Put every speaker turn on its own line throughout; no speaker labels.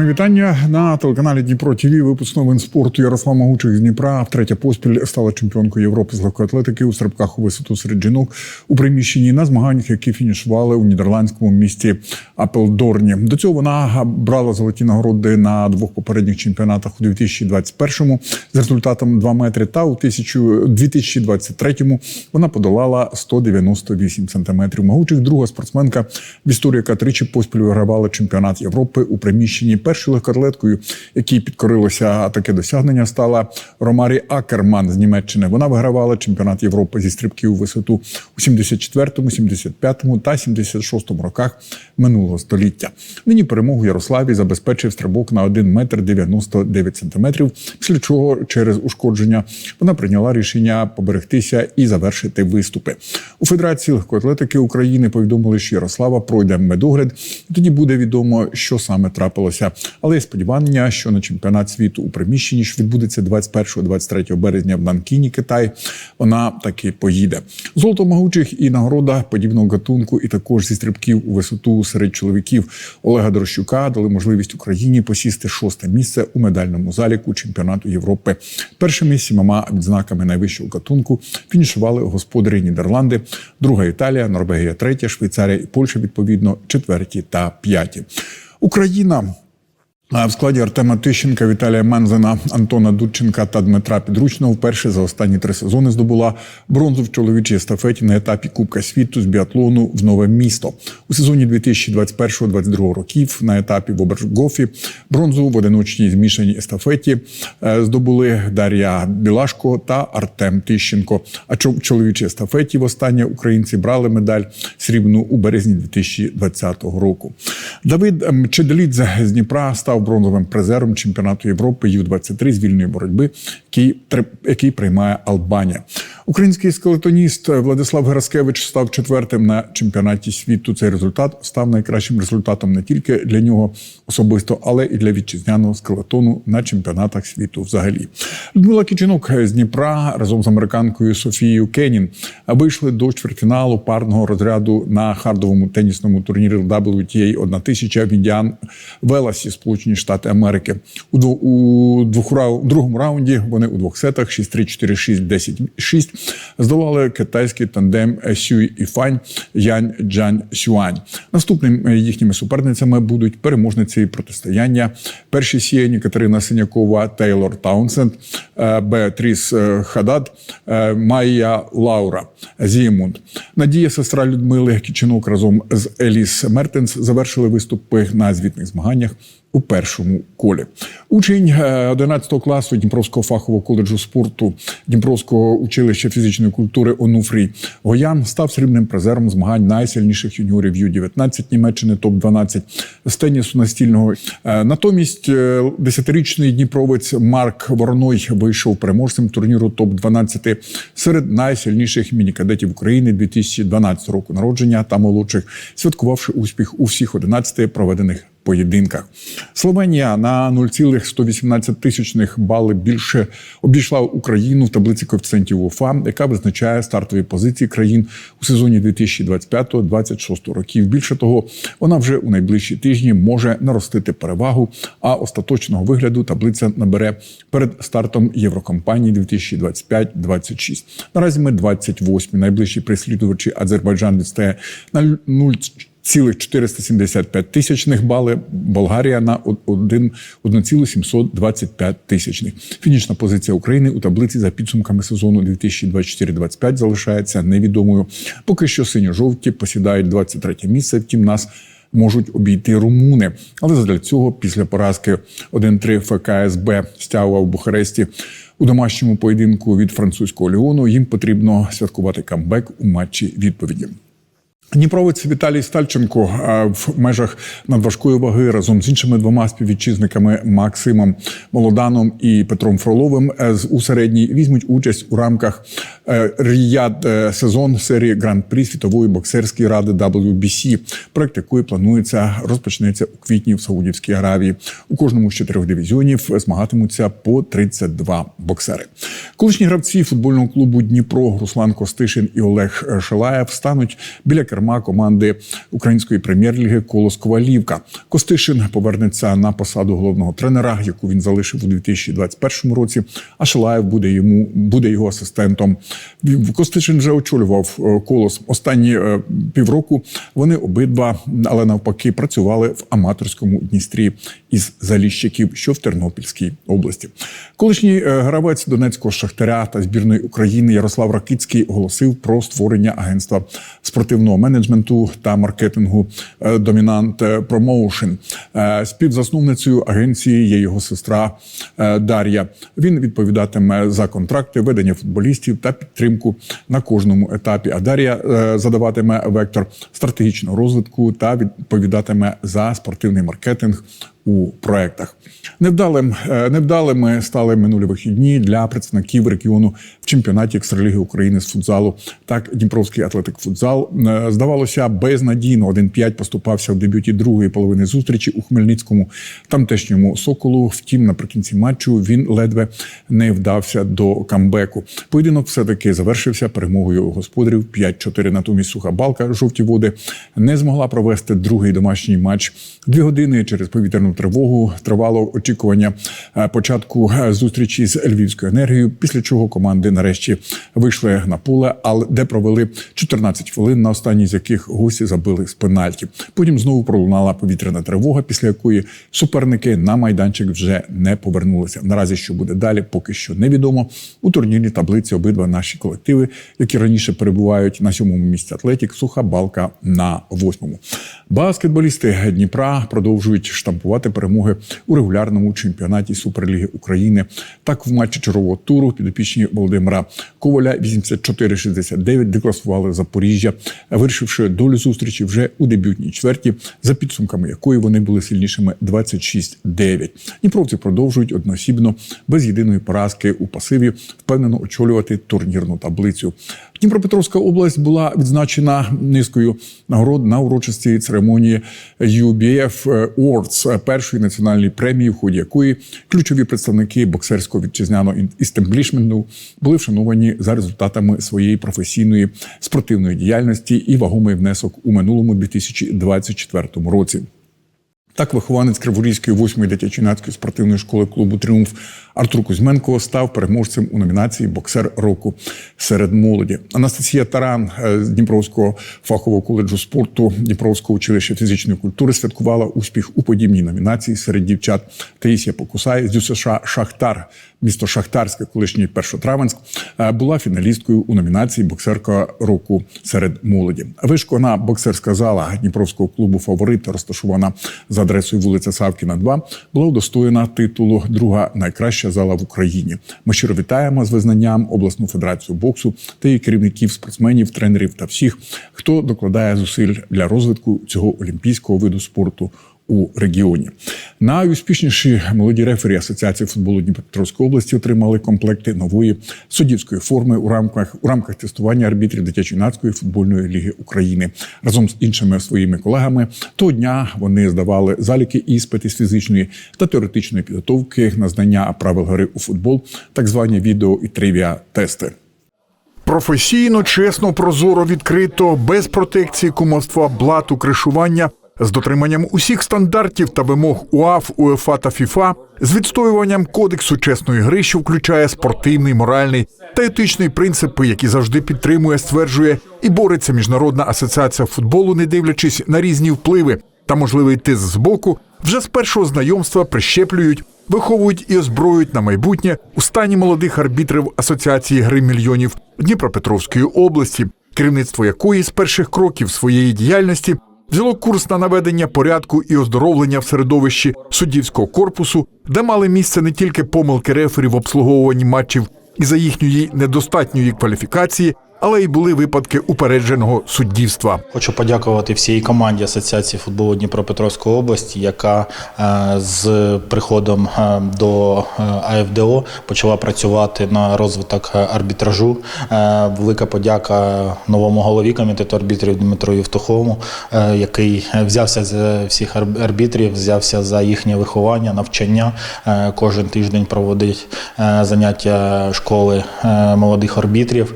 Мої вітання на телеканалі Дніпро ТВ. Випуск новин спорту Ярослав Магучих з Дніпра. Втретє поспіль стала чемпіонкою Європи з легкої атлетики у стрибках у висоту серед жінок у приміщенні на змаганнях, які фінішували у нідерландському місті Апелдорні. До цього вона брала золоті нагороди на двох попередніх чемпіонатах у 2021-му з результатом 2 метри. Та у 2023-му вона подолала 198 сантиметрів. Магучих друга спортсменка в історії, яка тричі поспіль вигравала чемпіонат Європи у приміщенні. Першою легкоатлеткою, якій підкорилося таке досягнення, стала Ромарі Акерман з Німеччини. Вона вигравала чемпіонат Європи зі стрибків у висоту у 74-му, 75-му та 76-му роках минулого століття. Нині перемогу Ярославі забезпечив стрибок на 1 метр 99 сантиметрів, після чого через ушкодження вона прийняла рішення поберегтися і завершити виступи. У Федерації легкої атлетики України повідомили, що Ярослава пройде медогляд. Тоді буде відомо, що саме трапилося. Але є сподівання, що на чемпіонат світу у приміщенні, що відбудеться 21-23 березня в Нанкіні, Китай, вона таки поїде. Золото могучих і нагорода подібного гатунку, і також зі стрибків у висоту серед чоловіків Олега Дорощука дали можливість Україні посісти шосте місце у медальному заліку чемпіонату Європи. Першими сімома відзнаками найвищого гатунку фінішували господарі Нідерланди, друга Італія, Норвегія, третя, Швейцарія і Польща відповідно четверті та п'яті. Україна. А В складі Артема Тищенка, Віталія Мензена, Антона Дудченка та Дмитра Підручного вперше за останні три сезони здобула бронзу в чоловічій естафеті на етапі Кубка світу з біатлону в нове місто у сезоні 2021-2022 років. На етапі в Обергофі бронзу в одиночній змішаній естафеті е, здобули Дар'я Білашко та Артем Тищенко. А в чоловічій естафеті востаннє українці брали медаль срібну у березні 2020 року. Давид Чеделідзе з Дніпра став бронзовим призером чемпіонату Європи Ю-23 з вільної боротьби, який, який приймає Албанія. Український скелетоніст Владислав Гераскевич став четвертим на чемпіонаті світу. Цей результат став найкращим результатом не тільки для нього особисто, але і для вітчизняного скелетону на чемпіонатах світу. Взагалі, Людмила Кічинок з Дніпра разом з американкою Софією Кенін вийшли до чвертьфіналу парного розряду на хардовому тенісному турнірі WTA 1000 в Індіан Веласі, Сполучені Штати Америки. У, у двох рау- другому раунді вони у двох сетах 6-3, 4-6, 10-6 здолали китайський тандем Сюй Іфань Янь Джан Сюань. Наступними їхніми суперницями будуть переможниці протистояння. Перші сіяні Катерина Синякова, Тейлор Таунсенд, е, Беатріс е, Хадад, е, Майя Лаура Зіємунд. Надія, сестра Людмили Кічинок разом з Еліс Мертенс завершили виступи на звітних змаганнях у першому колі. Учень е, 11 класу Дніпровського фахового коледжу спорту Дніпровського училища фізичної культури Онуфрій Гоян став срібним призером змагань найсильніших юніорів Ю-19 Німеччини топ-12 з тенісу настільного. Е, Натомість е, 10-річний дніпровець Марк Вороной вийшов переможцем турніру топ-12 серед найсильніших мінікадетів України 2012 року народження та молодших, святкувавши успіх у всіх 11 проведених поєдинках. Словенія на 0,118 тисячних бали більше обійшла Україну в таблиці коефіцієнтів УФА, яка визначає стартові позиції країн у сезоні 2025-2026 років. Більше того, вона вже у найближчі тижні може наростити перевагу, а остаточного вигляду таблиця набере перед стартом Єврокомпанії 2025-26. Наразі ми 28 Найближчі прислідувачі Азербайджан відстає на 0 цілих 475 тисячних бали, Болгарія на 1 1,725 тисячних. Фінішна позиція України у таблиці за підсумками сезону 2024-25 залишається невідомою. Поки що синьо-жовті посідають 23 місце. Втім, нас можуть обійти румуни. Але задля цього після поразки 1-3 ФКСБ Стяува в Бухаресті у домашньому поєдинку від французького Ліону їм потрібно святкувати камбек у матчі відповіді. Дніпровець Віталій Стальченко е, в межах надважкої ваги разом з іншими двома співвітчизниками Максимом Молоданом і Петром Фроловим е, з у середній візьмуть участь у рамках е, Ріяд сезон серії Гран-прі світової боксерської ради WBC, проект якої планується розпочнеться у квітні в Саудівській Аравії. У кожному з чотирьох дивізіонів змагатимуться по 32 боксери. Колишні гравці футбольного клубу Дніпро Руслан Костишин і Олег Шилаєв стануть біля керманича керма команди української прем'єр-ліги Колос Ковалівка. Костишин повернеться на посаду головного тренера, яку він залишив у 2021 році. А Шилаєв буде йому буде його асистентом. Костишин вже очолював е, колос останні е, півроку. Вони обидва, але навпаки, працювали в аматорському Дністрі із Заліщиків, що в Тернопільській області. Колишній е, гравець Донецького шахтаря та збірної України Ярослав Ракицький оголосив про створення агентства спортивного менеджменту та маркетингу е, Домінант Промоушен. Співзасновницею агенції є його сестра е, Дар'я. Він відповідатиме за контракти, ведення футболістів та підтримку на кожному етапі. А Дар'я е, задаватиме вектор стратегічного розвитку та відповідатиме за спортивний маркетинг у проектах. Невдалим е, невдалими стали минулі вихідні для представників регіону в чемпіонаті екстраліги України з футзалу. Так, Дніпровський атлетик футзал е, здавалося безнадійно. 1-5 поступався в дебюті другої половини зустрічі у Хмельницькому тамтешньому соколу. Втім, наприкінці матчу він ледве не вдався до камбеку. Поєдинок все таки завершився перемогою господарів 5-4. Натомість суха балка жовті води не змогла провести другий домашній матч. Дві години через повітряну тривогу тривало очікування е, початку е, зустрічі з Львівською енергією. Після чого команди нарешті вийшли на поле, але де провели 14 хвилин, на останній з яких гості забили з пенальті. Потім знову пролунала повітряна тривога, після якої суперники на майданчик вже не повернулися. Наразі що буде далі, поки що невідомо. У турнірній таблиці обидва наші колективи, які раніше перебувають на сьомому місці Атлетік, суха балка на восьмому. Баскетболісти Дніпра продовжують штампувати перемоги у регулярному чемпіонаті Суперліги України. Так, в матчі чергового туру підопічні Володимира Коваля 84-69 декласували Запоріжжя, вирішивши долю зустрічі вже у дебютній чверті, за підсумками якої вони були сильнішими 26-9. Дніпровці продовжують одноосібно без єдиної поразки у пасиві впевнено очолювати турнірну таблицю. Дніпропетровська область була відзначена низкою нагород на урочистій церемонії UBF Awards, першої національної премії, в ході якої ключові представники боксерського вітчизняного істемблішменту були вшановані за результатами своєї професійної спортивної діяльності і вагомий внесок у минулому 2024 році. Так, вихованець Криворізької 8-ї дитячо-юнацької спортивної школи клубу Тріумф Артур Кузьменко став переможцем у номінації Боксер року серед молоді. Анастасія Таран е, з Дніпровського фахового коледжу спорту Дніпровського училища фізичної культури святкувала успіх у подібній номінації серед дівчат. Таїсія Покусай з ДЮСШ Шахтар, місто Шахтарське, колишній Першотравенськ, е, була фіналісткою у номінації Боксерка року серед молоді. Вишкона боксерська зала Дніпровського клубу Фаворит розташована за адресою вулиця Савкіна, 2, була удостоєна титулу Друга найкраща зала в Україні. Ми щиро вітаємо з визнанням обласну федерацію боксу та її керівників, спортсменів, тренерів та всіх, хто докладає зусиль для розвитку цього олімпійського виду спорту у регіоні. Найуспішніші молоді рефері Асоціації футболу Дніпропетровської області отримали комплекти нової суддівської форми у рамках у рамках тестування арбітрів дитячо-юнацької футбольної ліги України разом з іншими своїми колегами. Того дня вони здавали заліки іспити з фізичної та теоретичної підготовки на знання правил гри у футбол, так звані відео і тривія тести.
Професійно, чесно, прозоро, відкрито, без протекції, кумовства, блату, кришування, з дотриманням усіх стандартів та вимог УАФ, УЕФА та ФІФА, з відстоюванням кодексу чесної гри, що включає спортивний, моральний та етичний принципи, які завжди підтримує, стверджує і бореться міжнародна асоціація футболу, не дивлячись на різні впливи та можливий тиск з боку, вже з першого знайомства прищеплюють, виховують і озброюють на майбутнє у стані молодих арбітрів Асоціації гри мільйонів Дніпропетровської області, керівництво якої з перших кроків своєї діяльності взяло курс на наведення порядку і оздоровлення в середовищі суддівського корпусу, де мали місце не тільки помилки рефері в обслуговуванні матчів і за їхньої недостатньої кваліфікації, але й були випадки упередженого суддівства.
Хочу подякувати всій команді Асоціації футболу Дніпропетровської області, яка е, з приходом е, до е, АФДО почала працювати на розвиток арбітражу. Велика подяка новому голові комітету арбітрів Дмитру Євтуховому, який взявся з всіх арбітрів, взявся за їхнє виховання, навчання. Кожен тиждень проводить заняття школи молодих арбітрів.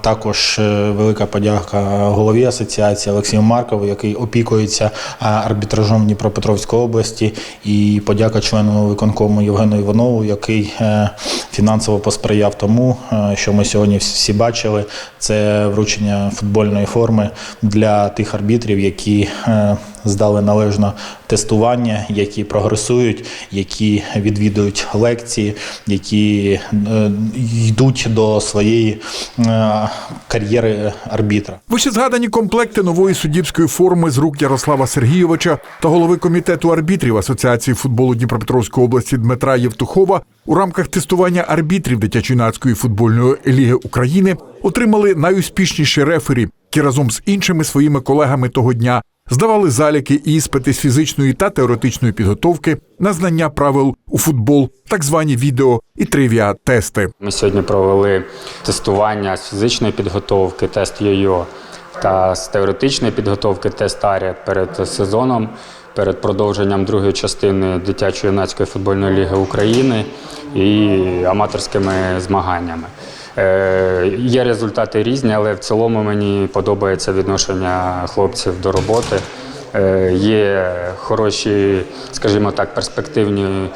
Також е, велика подяка голові асоціації Олексію Маркову, який опікується е, арбітражом Дніпропетровської області, і подяка члену виконкому Євгену Іванову, який е, фінансово посприяв тому, що ми сьогодні всі бачили. Це вручення футбольної форми для тих арбітрів, які здали належно тестування, які прогресують, які відвідують лекції, які е, йдуть до своєї е, кар'єри арбітра.
Вище згадані комплекти нової суддівської форми з рук Ярослава Сергійовича та голови комітету арбітрів Асоціації футболу Дніпропетровської області Дмитра Євтухова у рамках тестування арбітрів дитячо-юнацької футбольної ліги України отримали найуспішніші рефері, які разом з іншими своїми колегами того дня здавали заліки і іспити з фізичної та теоретичної підготовки на знання правил у футбол, так звані відео і тривіа тести.
Ми сьогодні провели тестування з фізичної підготовки, тест йо-йо та з теоретичної підготовки тест Арі перед сезоном, перед продовженням другої частини дитячо-юнацької футбольної ліги України і аматорськими змаганнями. Е, Є результати різні, але в цілому мені подобається відношення хлопців до роботи. Е, Є хороші, скажімо так, перспективні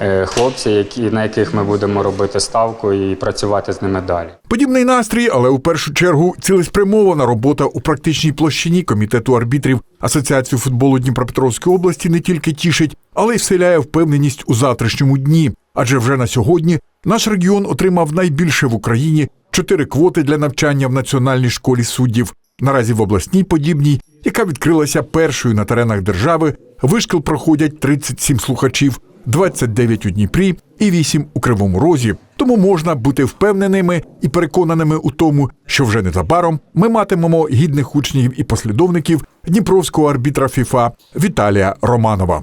е, хлопці, які, на яких ми будемо робити ставку і працювати з ними далі.
Подібний настрій, але у першу чергу цілеспрямована робота у практичній площині комітету арбітрів Асоціації футболу Дніпропетровської області не тільки тішить, але й вселяє впевненість у завтрашньому дні. Адже вже на сьогодні наш регіон отримав найбільше в Україні чотири квоти для навчання в Національній школі суддів. Наразі в обласній подібній, яка відкрилася першою на теренах держави, вишкіл проходять 37 слухачів, 29 у Дніпрі і 8 у Кривому Розі. Тому можна бути впевненими і переконаними у тому, що вже незабаром ми матимемо гідних учнів і послідовників дніпровського арбітра ФІФА Віталія Романова.